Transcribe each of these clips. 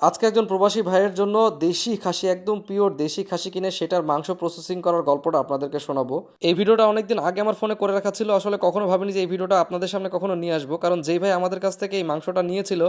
আজকে একজন প্রবাসী ভাইয়ের জন্য দেশি খাসি, একদম পিওর দেশি খাসি কিনে সেটার মাংস প্রসেসিং করার গল্পটা আপনাদেরকে শোনাবো। এই ভিডিওটা অনেকদিন আগে আমার ফোনে করে রাখা ছিল, আসলে কখনো ভাবিনি যে এই ভিডিওটা আপনাদের সামনে কখনো নিয়ে আসব। কারণ যেই ভাই আমাদের কাছ থেকে এই মাংসটা নিয়েছিল,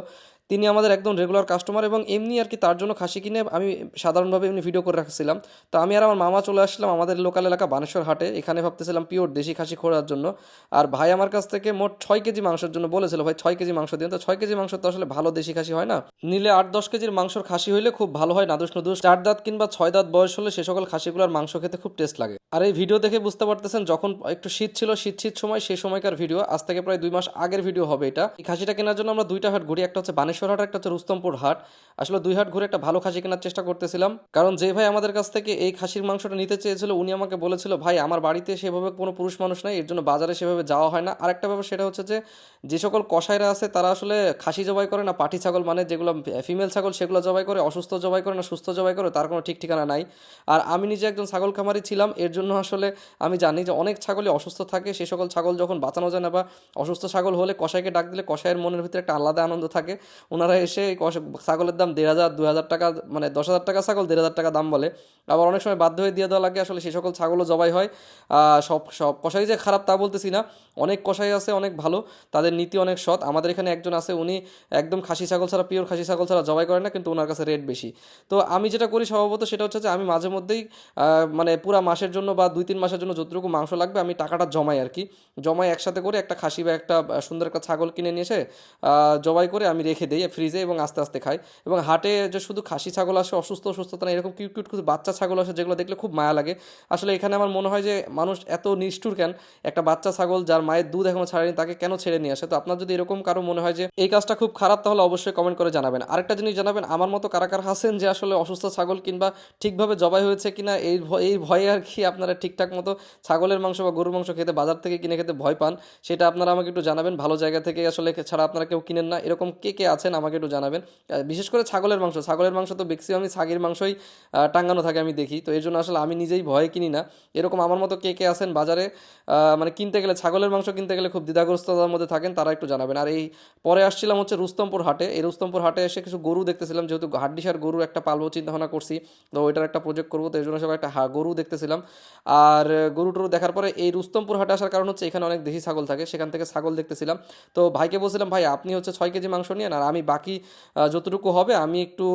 তিনি আমাদের একদম রেগুলার কাস্টমার এবং এমনি আর কি তার জন্য খাসি কিনে আমি সাধারণভাবে এমনি ভিডিও করে রাখছিলাম। তো আমি আর আমার মামা চলে আসলাম আমাদের লোকাল এলাকা বানেশ্বর হাটে, এখানে ভাবতেছিলাম পিওর দেশি খাসি খোঁড়ার জন্য। আর ভাই আমার কাছ থেকে মোট ছয় কেজি মাংসের জন্য বলেছিল, ভাই, ছয় কেজি মাংস দিন। তো ছয় কেজি মাংস তো আসলে ভালো দেশি খাসি হয় না। নিলে আট, দশ কেজির মাংসর খাসি হইলে খুব ভালো হয় নাদুস নদুস চার দাঁত কিংবা ছয় দাঁত বয়স হলে সে সকল খাসিগুলোর মাংস খেতে খুব টেস্ট লাগে। আর এই ভিডিও দেখে বুঝতে পারতেছেন, যখন একটু শীত ছিল, শীত শীত সময়, সেই সময়কার ভিডিও। আজ থেকে প্রায় দুই মাস আগের ভিডিও হবে এটা। এই খাসিটা কেনার জন্য আমরা দুইটা হাট ঘুরি। একটা হচ্ছে বানেশ্বর হাট, একটা হচ্ছে রুস্তমপুর হাট। আসলে দুই হাট ঘুরে একটা ভালো খাসি কেনার চেষ্টা করতেছিলাম। কারণ যে ভাই আমাদের কাছ থেকে এই খাসির মাংসটা নিতে চেয়েছিল, উনি আমাকে বলেছিল, ভাই, আমার বাড়িতে সেভাবে কোনো পুরুষ মানুষ নাই, এর জন্য বাজারে সেভাবে যাওয়া হয় না। আরেকটা ব্যাপার সেটা হচ্ছে যে যে সকল কসাইরা আছে, তারা আসলে খাসি জবাই করে না, পাটি ছাগল মানে যেগুলো ফিমেল ছাগল, সেগুলো জবাই করে, অসুস্থ জবাই করে না, সুস্থ জবাই করে, তার কোনো ঠিক ঠিকানা নাই। আর আমি নিজে একজন ছাগল খামারি ছিলাম, এর জন্য আসলে আমি জানি যে অনেক ছাগলই অসুস্থ থাকে। সে সকল ছাগল যখন বাঁচানো যায় না বা অসুস্থ ছাগল হলে কসাইকে ডাক দিলে কসাইয়ের মনের ভিতরে একটা আলাদা আনন্দ থাকে। ওনারা এসে এই ছাগলের দাম দেড় হাজার দু হাজার টাকা মানে দশ হাজার টাকা ছাগল দেড় হাজার টাকা দাম বলে। আবার অনেক সময় বাধ্য হয়ে দিয়ে দেওয়া লাগে আসলে সেই সকল ছাগলও জবাই হয়। সব সব কসাই যে খারাপ তা বলতেছি না। অনেক কসাই আছে, অনেক ভালো। তাদের নীতি অনেক সৎ। আমাদের এখানে একজন আছে, উনি একদম খাসি ছাগল ছাড়া, পিওর খাসি ছাগল ছাড়া জবাই করে না, কিন্তু ওনার কাছে রেট বেশি। তো আমি যেটা করি স্বভাবত সেটা হচ্ছে যে আমি মাঝে মধ্যেই মানে পুরা মাসের জন্য বা দুই তিন মাসের জন্য যতটুকু মাংস লাগবে আমি টাকাটা জমাই আর কি। জমাই একসাথে করে একটা খাসি বা একটা সুন্দর একটা ছাগল কিনে নিয়ে এসে জবাই করে আমি রেখে দিই ফ্রিজে এবং আস্তে আস্তে খাই। এবং হাটে যে শুধু খাসি ছাগল আসে, অসুস্থ অসুস্থতা না এরকম কিউট কিউট কিছু বাচ্চা ছাগল আসে যেগুলো দেখলে খুব মায়া লাগে। আসলে এখানে আমার মনে হয় যে মানুষ এত নিষ্ঠুর কেন? একটা বাচ্চা ছাগল যার মায়ের দুধ এখনও ছাড়েনি, তাকে কেন ছেড়ে নিয়ে আসে? তো আপনার যদি এরকম কারও মনে হয় যে এই কাজটা খুব খারাপ, তাহলে অবশ্যই কমেন্ট করে জানাবেন। আরেকটা জিনিস জানাবেন, আমার মতো কারা কারা আছেন যে আসলে অসুস্থ ছাগল কিংবা ঠিকভাবে জবাই হয়েছে কিনা, এই এই ভয়ে আর কি আপনারা ঠিকঠাক মতো ছাগলের মাংস বা গরুর মাংস খেতে বাজার থেকে কিনে খেতে ভয় পান, সেটা আপনারা আমাকে একটু জানাবেন। ভালো জায়গা থেকে আসলে ছাড়া আপনারা কেউ কিনেন না। এরকম কে কে আছেন আমাকে একটু জানাবেন। বিশেষ করে ছাগলের মাংস। ছাগলের মাংস তো ম্যাক্সিমামই ছাগির মাংসই টাঙ্গানো থাকে আমি দেখি। তো এর জন্য আসলে আমি নিজেই ভয় কিনি না। এরকম আমার মতো কে কে আছেন বাজারে মানে কিনতে গেলে, ছাগলের মাংস কিনতে গেলে খুব দ্বিধাগ্রস্ততার মধ্যে থাকেন, তারা একটু জানাবেন। আর এই পরে আসছিলাম হচ্ছে রুস্তমপুর হাটে। এই রুস্তমপুর হাটে এসে কিছু গরু দেখতেছিলাম, যেহেতু হাড্ডিসার গরু একটা পালবো, চিন্তা ভাবনা করছি। তো ওইটার একটা প্রজেক্ট করব, তো এই জন্য সবাই একটা গরু দেখতেছিলাম। আর গরু টরু দেখার পরে এই রুস্তমপুর হাটে আসার কারণ হচ্ছে এখানে অনেক দেশি ছাগল থাকে, সেখান থেকে ছাগল দেখতেছিলাম। তো ভাইকে বলছিলাম, ভাই, আপনি হচ্ছে ছয় কেজি মাংস নিয়ে আর আমি বাকি যতটুকু হবে আমি একটু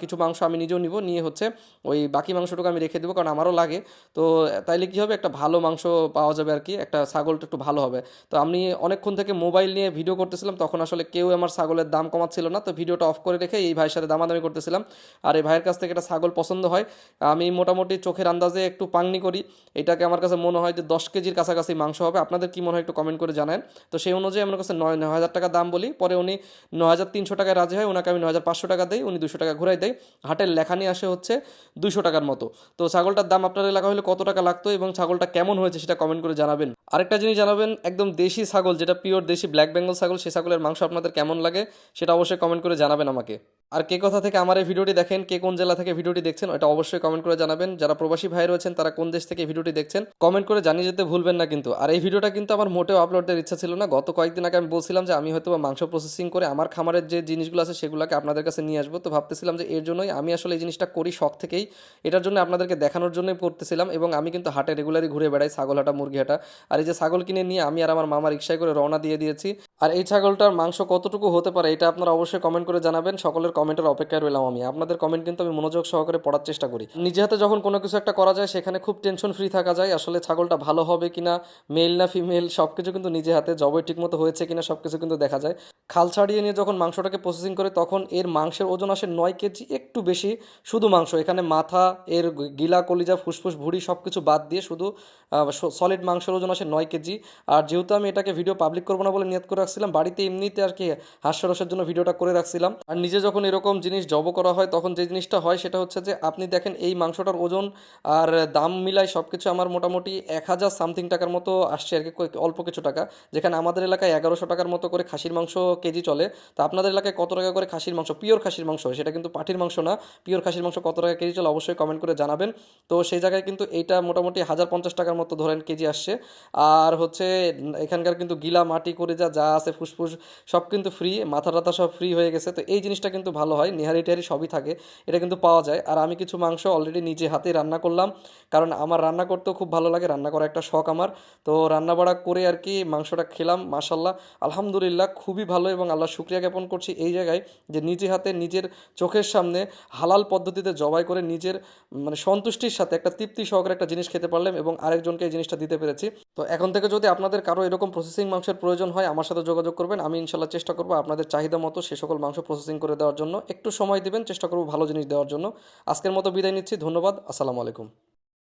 কিছু মাংস আমি নিজেও নিব, নিয়ে হচ্ছে ওই বাকি মাংসটুকু আমি রেখে দেবো কারণ আমারও লাগে। তো তাইলে কি হবে? একটা ভালো মাংস পাওয়া যাবে আর কি একটা ছাগলটা একটু ভালো হবে। তো আমি অনেকক্ষণ থেকে মোবাইল নিয়ে ভিডিও করতেছিলাম, তখন আসলে কেউ আমার ছাগলের দাম কমাচ্ছিল না। তো ভিডিওটা অফ করে রেখে এই ভাইয়ের সাথে দামাদামি করতেছিলাম। আর এই ভাইয়ের কাছ থেকে একটা ছাগল পছন্দ হয়। আমি মোটামুটি চোখের আন্দাজে একটু পাংনি করি এটাকে আমার কাছে মনে হয় যে দশ কেজির কাছাকাছি মাংস হবে। আপনাদের কি মনে হয় একটু কমেন্ট করে জানান। তো সেই অনুযায়ী আমার কাছে নয় নয় হাজার টাকা দাম বলি। পরে উনি নয় হাজার তিনশো টাকায় রাজি হয়। ওনাকে আমি নয় হাজার পাঁচশো টাকা দিই। উনি দুশো টাকা ঘুরাই দেয়। হাটের লেখা নিয়ে আসে হচ্ছে দুশো টাকার মতো। তো ছাগলটার দাম আপনার এলাকা হলে কত টাকা লাগতো এবং ছাগলটা কেমন হয়েছে সেটা কমেন্ট করে জানাবেন। আরেকটা জিনিস জানাবেন, একদম দেশি ছাগল, যেটা পিওর দেশি ব্ল্যাক বেঙ্গল ছাগল সেই ছাগলের মাংস আপনাদের কেমন লাগে সেটা অবশ্যই কমেন্ট করে জানাবেন আমাকে। আর কে কথা থেকে আমার এই ভিডিওটি দেখেন, কে কোন জেলা থেকে ভিডিওটি দেখছেন এটা অবশ্যই কমেন্ট করে জানাবেন। যারা প্রবাসী ভাই রয়েছেন, তারা কোন দেশ থেকে ভিডিওটি দেখছেন কমেন্ট করে জানিয়ে যেতে ভুলবেন না কিন্তু। আর এই ভিডিওটা কিন্তু আমার মোটেও আপলোড দেওয়ার ইচ্ছা ছিল না। গত কয়েকদিন আগে আমি বলছিলাম যে আমি হয়তো মাংস প্রসেসিং করে আমার খামারের যে জিনিসগুলো আছে, সেগুলোকে আপনাদের কাছে নিয়ে আসব। তো ভাবতেছিলাম যে এর জন্যই আমি আসলে এই জিনিসটা করি শখ থেকেই। এটার জন্য আপনাদেরকে দেখানোর জন্যই করতেছিলাম এবং আমি কিন্তু হাটে রেগুলারই ঘুরে বেড়াই ছাগল হাটা মুরগি হাটা আর এই যে ছাগল কিনে নিয়ে আমি আর আমার মামা রিক্সায় করে রওনা দিয়ে দিয়েছি। আর এই ছাগলটার মাংস কতটুকু হতে পারে, এটা আপনারা অবশ্যই কমেন্ট করে জানাবেন। সকলের কমেন্টের অপেক্ষায় রইলাম আমি। আপনাদের কমেন্ট কিন্তু আমি মনোযোগ সহকারে পড়ার চেষ্টা করি। নিজে হাতে যখন কোনো কিছু একটা করা যায়, সেখানে খুব টেনশন ফ্রি থাকা যায়। আসলে ছাগলটা ভালো হবে কিনা মেল না ফিমেল সব কিছু কিন্তু নিজে হাতে, জবই ঠিকমতো হয়েছে কিনা সব কিছু কিন্তু দেখা যায়। খাল ছাড়িয়ে নিয়ে যখন মাংসটাকে প্রসেসিং করে, তখন এর মাংসের ওজন আসে নয় কেজি একটু বেশি। শুধু মাংস, এখানে মাথা, এর গিলা, কলিজা, ফুসফুস, ভুড়ি সব কিছু বাদ দিয়ে শুধু সলিড মাংসের ওজন আসে নয় কেজি আর যেহেতু আমি এটাকে ভিডিও পাবলিক করব না বলে নিয়ত করে রাখছিলাম, বাড়িতে এমনিতে আর কি হাস্যরসের জন্য ভিডিওটা করে রাখছিলাম। আর নিজে যখন এরকম জিনিস জব করা হয়, তখন যে জিনিসটা হয় সেটা হচ্ছে যে আপনি দেখেন এই মাংসটার ওজন আর দাম মিলাই সব কিছু আমার মোটামুটি এক হাজার সামথিং টাকার মতো আসছে আর কি অল্প কিছু টাকা। যেখানে আমাদের এলাকায় এগারোশো টাকার মতো করে খাসির মাংস কেজি চলে। তা আপনাদের এলাকায় কত টাকা করে খাসির মাংস, পিওর খাসির মাংস সেটা কিন্তু পাঠির মাংস না। পিওর খাসির মাংস কত টাকা কেজি চলে অবশ্যই কমেন্ট করে জানাবেন। তো সেই জায়গায় কিন্তু এইটা মোটামুটি হাজার পঞ্চাশ টাকার মতো ধরেন কেজি আসছে। আর হচ্ছে এখানকার কিন্তু গিলা, মাটি করে যা যা আছে ফুসফুস সব কিন্তু ফ্রি মাথা টাথা সব ফ্রি হয়ে গেছে। তো এই জিনিসটা কিন্তু ভালো হয়, নিহারি টিহারি সবই থাকে, এটা কিন্তু পাওয়া যায়। আর আমি কিছু মাংস অলরেডি নিজে হাতে রান্না করলাম, কারণ আমার রান্না করতেও খুব ভালো লাগে, রান্না করা একটা শখ আমার। তো রান্না বাড়া করে আর কি মাংসটা খেলাম মাসাল্লাহ আলহামদুলিল্লাহ খুবই ভালো এবং আল্লাহ শুক্রিয়া জ্ঞাপন করছি এই জায়গায় যে নিজে হাতে নিজের চোখের সামনে হালাল পদ্ধতিতে জবাই করে নিজের মানে সন্তুষ্টির সাথে একটা তৃপ্তি সহকারে একটা জিনিস খেতে পারলাম এবং আরেকজনকে এই জিনিসটা দিতে পেরেছি। তো এখন থেকে যদি আপনাদের কারও এরকম প্রসেসিং মাংসের প্রয়োজন হয়, আমার সাথে যোগাযোগ করবেন, আমি ইনশাল্লাহ চেষ্টা করব আপনাদের চাহিদা মতো সে সকল মাংস প্রসেসিং করে দেওয়ার জন্য একটু সময় দেবেন, চেষ্টা করব ভালো জিনিস দেওয়ার জন্য। আজকের মতো বিদায় নিচ্ছি, ধন্যবাদ, আসসালামু আলাইকুম।